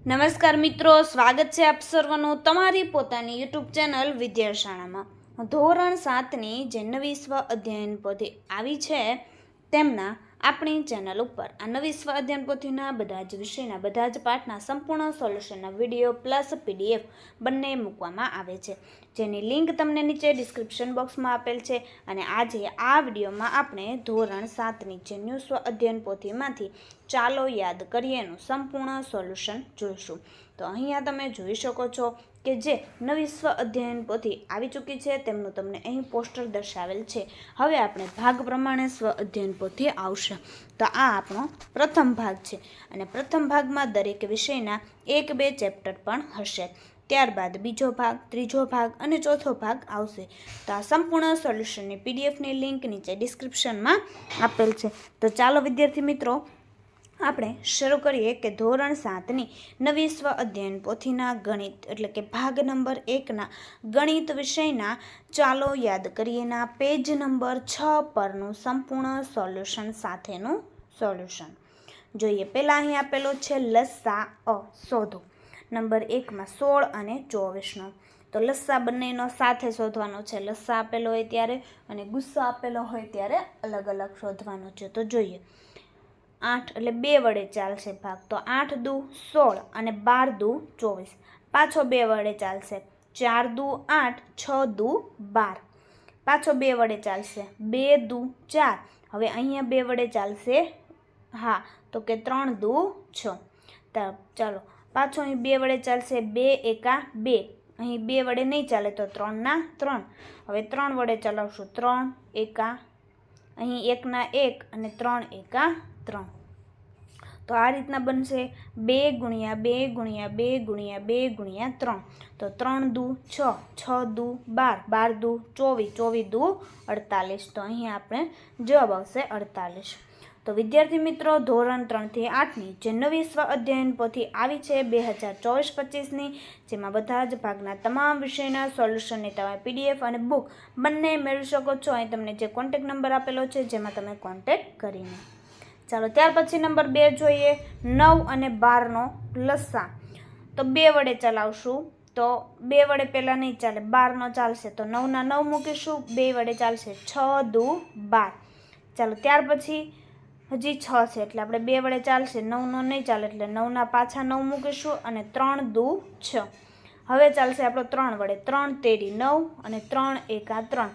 નમસ્કાર મિત્રો, સ્વાગત છે આપ સર્વનું તમારી પોતાની યુટ્યુબ ચેનલ વિદ્યાશાળામાં. ધોરણ સાતની જે નવી સ્વ અધ્યયન પોથી આવી છે, તેમના આપણી ચેનલ ઉપર. આ નવી સ્વ અધ્યયન પોથીના બધા જ વિષયના, બધા જ પાઠના સંપૂર્ણ સોલ્યુશનના વીડિયો પ્લસ પીડીએફ બંને મૂકવામાં આવે છે. જેની લિંક તમને નીચે ડિસ્ક્રિપ્શન બોક્સમાં આપેલ છે અને આજે આ વિડીયોમાં આપણે ધોરણ સાતની જે ન્યૂ સ્વ અધ્યયન પોથીમાંથી ચાલો યાદ કરીએનું સંપૂર્ણ સોલ્યુશન જોઈશું. તો અહીંયા તમે જોઈ શકો છો કે જે નવી સ્વ અધ્યયન પોથી આવી ચૂકી છે, તેમનું તમને અહીં પોસ્ટર દર્શાવેલ છે. હવે આપણે ભાગ પ્રમાણે સ્વ અધ્યયન પોથી આવશે. તો આ આપણો પ્રથમ ભાગ છે અને પ્રથમ ભાગમાં દરેક વિષયના એક બે ચેપ્ટર પણ હશે. ત્યારબાદ બીજો ભાગ, ત્રીજો ભાગ અને ચોથો ભાગ આવશે. તો આ સંપૂર્ણ સોલ્યુશનની પીડીએફની લિંક નીચે ડિસ્ક્રિપ્શનમાં આપેલ છે. તો ચાલો વિદ્યાર્થી મિત્રો આપણે શરૂ કરીએ કે ધોરણ સાતની નવી સ્વ અધ્યયન પોથીના ગણિત, એટલે કે ભાગ નંબર એકના ગણિત વિષયના. ચાલો યાદ કરીએના પેજ નંબર છ પરનું સંપૂર્ણ સોલ્યુશન સાથેનું સોલ્યુશન. જોઈએ, પહેલાં અહીં આપેલો છે લસ્સા અ શોધો. નંબર એકમાં સોળ અને ચોવીસનો. તો લસ્સા બંનેનો સાથે શોધવાનો છે. લસ્સા આપેલો હોય ત્યારે અને ગુસ્સા આપેલો હોય ત્યારે અલગ અલગ શોધવાનો છે. તો જોઈએ આઠ એટલે બે વડે ચાલશે ભાગ. તો આઠ દુ સોળ અને બાર દુ ચોવીસ. પાછો બે વડે ચાલશે. ચાર દુ આઠ, છ દુ બાર. પાછો બે વડે ચાલશે. બે દુ ચાર. હવે અહીંયા બે વડે ચાલશે હા, તો કે ત્રણ દુ છ. ચાલો. પાછો અહીં બે વડે ચાલશે બે એકા બે. અહીં બે વડે નહીં ચાલે તો ત્રણના ત્રણ. હવે ત્રણ વડે ચલાવશું. ત્રણ એકા અહીં એકના એક અને ત્રણ એકા ત્રણ. તો આ રીતના બનશે બે ગુણ્યા બે ગુણ્યા બે ગુણ્યા બે ગુણ્યા ત્રણ. તો ત્રણ દુ છ છ દુ બાર બાર દુ ચોવીસ ચોવીસ દુ અડતાલીસ. તો અહીં આપણે જવાબ આવશે અડતાલીસ. તો વિદ્યાર્થી મિત્રો, ધોરણ ત્રણથી આઠની જે નવી સ્વ અધ્યયન પોથી આવી છે બે હજાર ચોવીસ પચીસની, જેમાં બધા જ ભાગના તમામ વિષયના સોલ્યુશનની તમે પીડીએફ અને બુક બંને મેળવી શકો છો. અહીં તમને જે કોન્ટેક નંબર આપેલો છે, જેમાં તમે કોન્ટેક કરીને. ચાલો, ત્યાર પછી નંબર બે જોઈએ, નવ અને બારનો લસ્સા તો બે વડે ચલાવશું. તો બે વડે પહેલાં નહીં ચાલે, બારનો ચાલશે. તો નવના નવ મૂકીશું, બે વડે ચાલશે છ દુ બાર. ચાલો, ત્યાર પછી હજી છ છે એટલે આપણે બે વડે ચાલશે. નવનો નહીં ચાલે એટલે નવના પાછા નવ મૂકીશું અને ત્રણ દુ છ. હવે ચાલશે આપણો ત્રણ વડે. ત્રણ તેરી નવ અને ત્રણ એકા ત્રણ.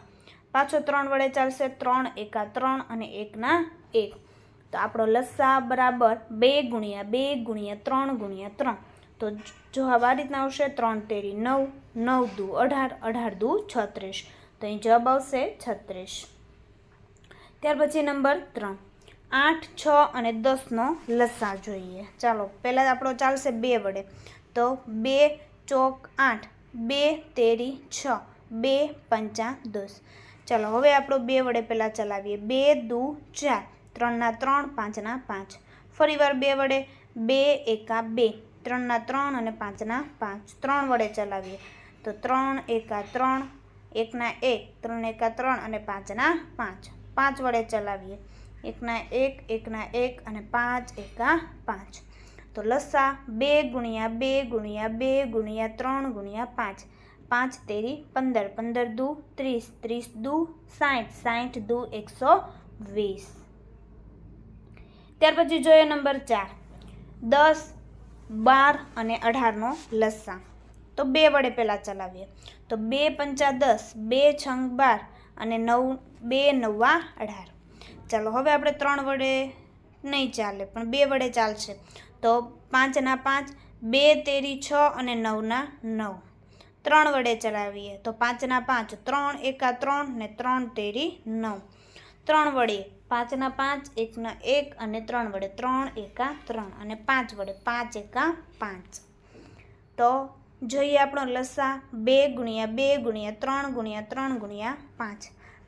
પાછો ત્રણ વડે ચાલશે ત્રણ એકા ત્રણ અને એકના એક. તો આપણો લસ્સા બરાબર બે ગુણ્યા બે ગુણ્યા ત્રણ ગુણ્યા ત્રણ. તો જો આ રીતના આવશે ત્રણ તેરી નવ નવ દુ અઢાર અઢાર દુ છત્રીસ. તો અહીં જવાબ આવશે છત્રીસ. ત્યાર પછી નંબર ત્રણ. આઠ, છ અને દસનો લસા જોઈએ. ચાલો, પહેલાં આપણો ચાલશે બે વડે. તો બે, ચોક, આઠ. બે, તેરી, છ. બે, પંચા, દસ. ચાલો, હવે આપણો બે વડે પહેલાં ચલાવીએ. બે, દુ, ચાર. ત્રણના ત્રણ, પાંચના પાંચ. ફરીવાર બે વડે. બે, એકા, બે. ત્રણના ત્રણ અને પાંચના પાંચ. ત્રણ વડે ચલાવીએ. તો ત્રણ, એકા, ત્રણ. એકના એક, ત્રણ એકા, ત્રણ અને પાંચના પાંચ. પાંચ વડે ચલાવીએ. એકના એક એકના એક અને પાંચ, એકા પાંચ. તો લસ્સા બે ગુણ્યા બે ગુણ્યા બે ગુણ્યા ત્રણ ગુણ્યા પાંચ. પાંચ તેરી પંદર પંદર દુ, ત્રીસ ત્રીસ દુ, સાઠ સાઠ દુ, એકસો વીસ. ત્યાર પછી જોઈએ નંબર ચાર. દસ, બાર અને અઢારનો લસ્સા તો બે વડે પહેલાં ચલાવીએ. તો બે પંચા દસ, બે છંગ બાર અને નવ, બે નવ્વા અઢાર. ચાલો, હવે આપણે ત્રણ વડે નહીં ચાલે, પણ બે વડે ચાલશે. તો પાંચના પાંચ, બે તેરી છ અને નવના નવ. ત્રણ વડે ચલાવીએ. તો પાંચના પાંચ, ત્રણ એકા ત્રણ ને ત્રણ તેરી નવ. ત્રણ વડે પાંચના પાંચ, એકના એક અને ત્રણ વડે ત્રણ એકા ત્રણ અને પાંચ વડે પાંચ એકા પાંચ. તો જોઈએ આપણો લસા બે ગુણ્યા બે ગુણ્યા ત્રણ ગુણ્યા ત્રણ ગુણ્યા પાંચ.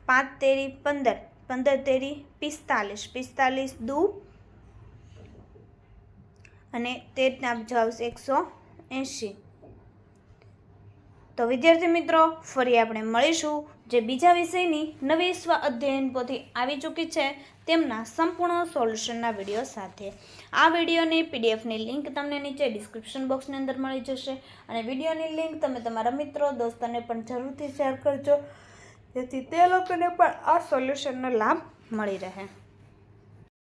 પાંચ તેરી પંદર પંદર તેરી પિસ્તાલીસ. પિસ્તાલીસ દુ અને તેરના જવાબ એકસો એંશી. તો વિદ્યાર્થી મિત્રો, ફરી આપણે મળીશું જે બીજા વિષયની નવી સ્વ અધ્યયન પોથી આવી ચૂકી છે તેમના સંપૂર્ણ સોલ્યુશનના વીડિયો સાથે. આ વિડીયોની પીડીએફની લિંક તમને નીચે ડિસ્ક્રિપ્શન બોક્સની અંદર મળી જશે અને વિડીયોની લિંક તમે તમારા મિત્રો, દોસ્તોને પણ જરૂરથી શેર કરજો. જેથી તે લોકોને પણ આ સોલ્યુશનનો લાભ મળી રહે.